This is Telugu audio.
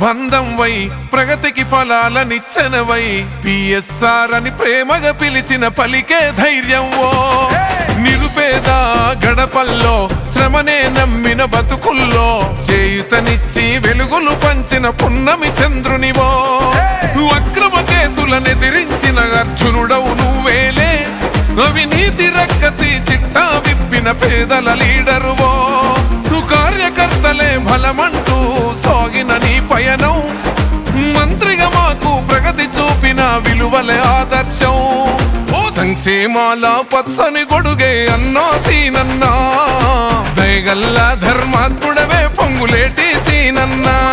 బంధం వై ప్రగతికి ఫలాలనిచ్చనవై పిఎస్ఆర్ అని ప్రేమగా పిలిచిన పలికే ధైర్యం ఓ. నిరుపేద గడపల్లో శ్రమనే నమ్మిన బతుకుల్లో చేయుతనిచ్చి వెలుగులు పంచిన పున్నమి చంద్రునివో అక్రమ కేసులనెదిరించిన అర్జునుడవు నువ్వేలే. అవినీతి రక్కసి చిట్టా విప్పిన పేదల లీడరువో కార్యకర్తలే బలమంటూ విలువలే ఆదర్శం. ఓ సంక్షేమాల పచ్చని గొడుగే అన్నా సీనన్నా. దయగల్ల ధర్మాత్ముడవే పొంగులేటి సీనన్నా.